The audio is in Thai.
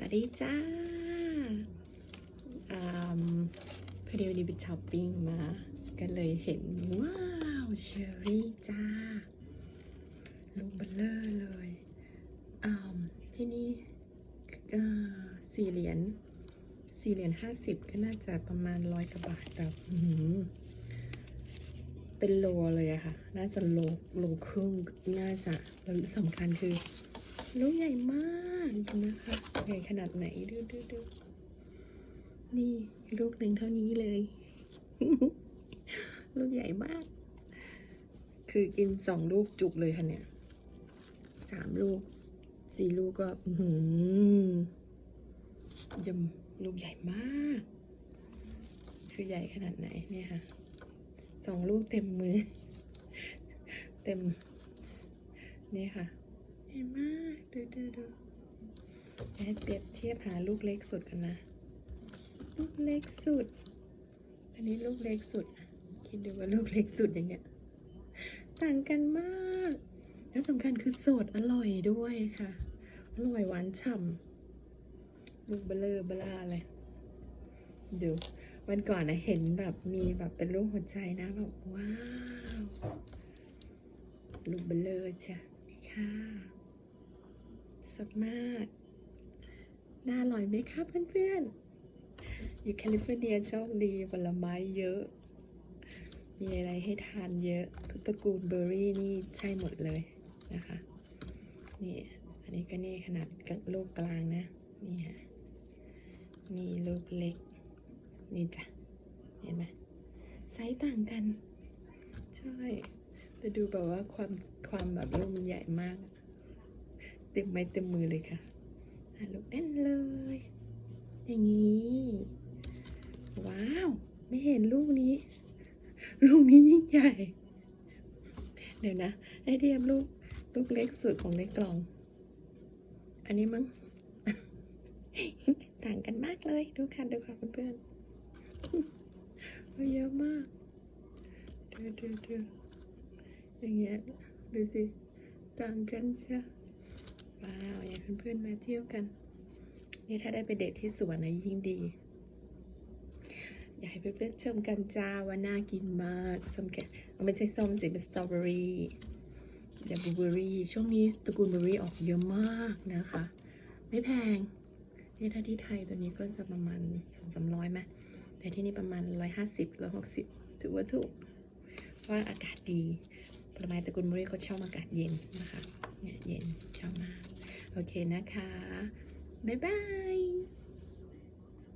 วัสดีจ้าอืมพอดีวันนี้ไปช้อปปิ้งมา ก็เลยเห็น ว้าวเชอรี่จ้าลูกเบลเลอร์เลยอืมที่นี่เอ่อสี่เหรียญสี่เหรียญห้าสิบก็น่าจะประมาณร้อยกว่าบาทแบบอื้อหือเป็นโลเลยอะค่ะ น่าจะโลโลครึ่งน่าจะแล้วสำคัญคือ ลูกใหญ่มากนะคะใหญ่ขนาดไหนดูดูดูนี่ลูกหนึ่งเท่านี้เลย ลูกใหญ่มาก คือกินสองลูกจุกเลยค่ะเนี่ยสามลูกสี่ลูกก็หือยำลูกใหญ่มาก คือใหญ่ขนาดไหนเนี่ยค่ะสองลูกเต็มมือ เต็ม นี่ค่ะ ญ่มากดูดูดูเดี๋ยวให้เปรียบเทียบหาลูกเล็กสุดกันนะ ลูกเล็กสุด อันนี้ลูกเล็กสุด คิดดูว่าลูกเล็กสุดอย่างเงี้ย ต่างกันมาก แล้วสำคัญคือสดอร่อยด้วยค่ะ อร่อยหวานฉ่ำลูกเบลเลอร์เบลาเลยดูวันก่อนนะเห็นแบบมีแบบเป็นรูปหัวใจนะแบบว้าวลูกเบลเลอร์จ้ะนี่ค่ะ สดมาก น่าอร่อยไหมคะเพื่อนๆ อยู่แคลิฟอร์เนียโชคดีผลไม้เยอะ มีอะไรให้ทานเยอะ ทุกตระกูลเบอร์รี่นี่ใช่หมดเลยนะคะ นี่ อันนี้ก็นี่ขนาดลูกกลางนะ นี่ฮะ นี่ลูกเล็ก นี่จ้ะ เห็นไหมไซส์ต่างกัน ใช่แต่ดูแบบว่าความความแบบลูกมันใหญ่มาก ต็มไม้เต็มมือเลยค่ะลูกเต้นเลย อย่างนี้ ว้าว ไม่เห็นลูกนี้ ลูกนี้ยิ่งใหญ่ เดี๋ยวนะให้เทียบลูกลูกเล็กสุดของในกล่อง อันนี้มั้ง ต่างกันมากเลยดูค่ะดูค่ะเพื่อนๆเยอะมากดูดูดูอย่างเงี้ยดูสิต่างกันใช่ว้าว อยากให้ เพื่อนๆมาเที่ยวกัน นี่ถ้าได้ไปเดทที่สวนนะยิ่งดี อยากให้เพื่อนๆชมกันจ้าว่าน่ากินมากส้มแกะไม่ใช่ส้มสิเป็นสตรอเบอรี่เดบูเบอรี่ช่วงนี้ตระกูลเบอรี่ออกเยอะมากนะคะ ไม่แพงนี่ถ้าที่ไทยตัวนี้ก็จะประมาณสองสามร้อยไหมแต่ที่นี่ประมาณร้อยห้าสิบร้อยหกสิบถือว่าถูกเพราะว่าอากาศดีผลไม้ตระกูลเบอร์รี่เขาชอบอากาศเย็นนะคะเนี่ยเย็นชอบมาก โอเคนะคะ บ๊ายบาย